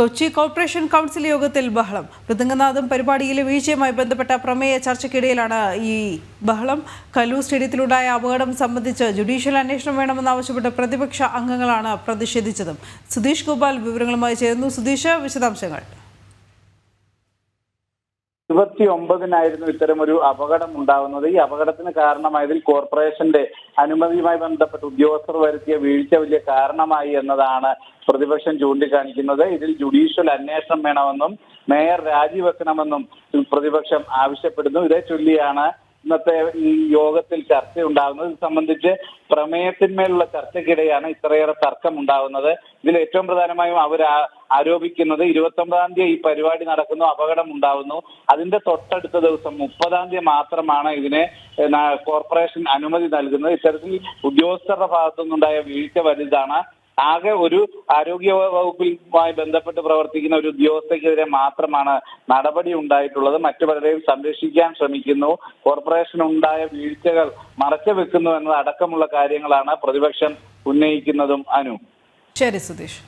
Kochi corporation council യോഗത്തിൽ ബഹളം. മൃദംഗനാഥം പരിപാടിയിലെ വീഴ്ചയുമായി ബന്ധപ്പെട്ട പ്രമേയ ചർച്ചയ്ക്കിടയിലാണ് ഈ ബഹളം. കലൂർ സ്റ്റേഡിയത്തിലുണ്ടായ അപകടം സംബന്ധിച്ച് ജുഡീഷ്യൽ അന്വേഷണം വേണമെന്നാവശ്യപ്പെട്ട് പ്രതിപക്ഷ അംഗങ്ങളാണ് പ്രതിഷേധിച്ചതും. സുധീഷ് ഗോപാൽ വിവരങ്ങളുമായി ചേരുന്നു. സുധീഷ് വിശദാംശങ്ങൾ. ഇരുപത്തി ഒമ്പതിനായിരുന്നു ഒരു അപകടം ഉണ്ടാകുന്നത് ഈ അപകടത്തിന് കാരണമായതിൽ കോർപ്പറേഷന്റെ അനുമതിയുമായി ബന്ധപ്പെട്ട് ഉദ്യോഗസ്ഥർ വരുത്തിയ വീഴ്ച വലിയ കാരണമായി എന്നതാണ് പ്രതിപക്ഷം ചൂണ്ടിക്കാണിക്കുന്നത്. ഇതിൽ ജുഡീഷ്യൽ അന്വേഷണം വേണമെന്നും മേയർ രാജിവെക്കണമെന്നും പ്രതിപക്ഷം ആവശ്യപ്പെടുന്നു. ഇതേ ചൊല്ലിയാണ് ഇന്നത്തെ ഈ യോഗത്തിൽ ചർച്ച ഉണ്ടാകുന്നത് ഇത് സംബന്ധിച്ച് പ്രമേയത്തിന്മേലുള്ള ചർച്ചയ്ക്കിടെയാണ് ഇത്രയേറെ തർക്കം ഉണ്ടാകുന്നത്. ഇതിൽ ഏറ്റവും പ്രധാനമായും അവർ ആരോപിക്കുന്നത് ഇരുപത്തി ഒമ്പതാം തീയതി ഈ പരിപാടി നടക്കുന്നു അപകടം ഉണ്ടാവുന്നു അതിന്റെ തൊട്ടടുത്ത ദിവസം മുപ്പതാം തീയതി മാത്രമാണ് ഇതിന് കോർപ്പറേഷൻ അനുമതി നൽകുന്നത്. ഇത്തരത്തിൽ ഉദ്യോഗസ്ഥരുടെ ഭാഗത്തുനിന്നുണ്ടായ വീഴ്ച വലുതാണ്. ആകെ ഒരു ആരോഗ്യ വകുപ്പുമായി ബന്ധപ്പെട്ട് പ്രവർത്തിക്കുന്ന ഒരു ഉദ്യോഗസ്ഥയ്ക്കെതിരെ മാത്രമാണ് നടപടി ഉണ്ടായിട്ടുള്ളത്. മറ്റു പലരെയും സംരക്ഷിക്കാൻ ശ്രമിക്കുന്നു. കോർപ്പറേഷൻ ഉണ്ടായ വീഴ്ചകൾ മറച്ചു വെക്കുന്നു എന്നത് അടക്കമുള്ള കാര്യങ്ങളാണ് പ്രതിപക്ഷം ഉന്നയിക്കുന്നതും അനു. ശരി സുധീഷ്.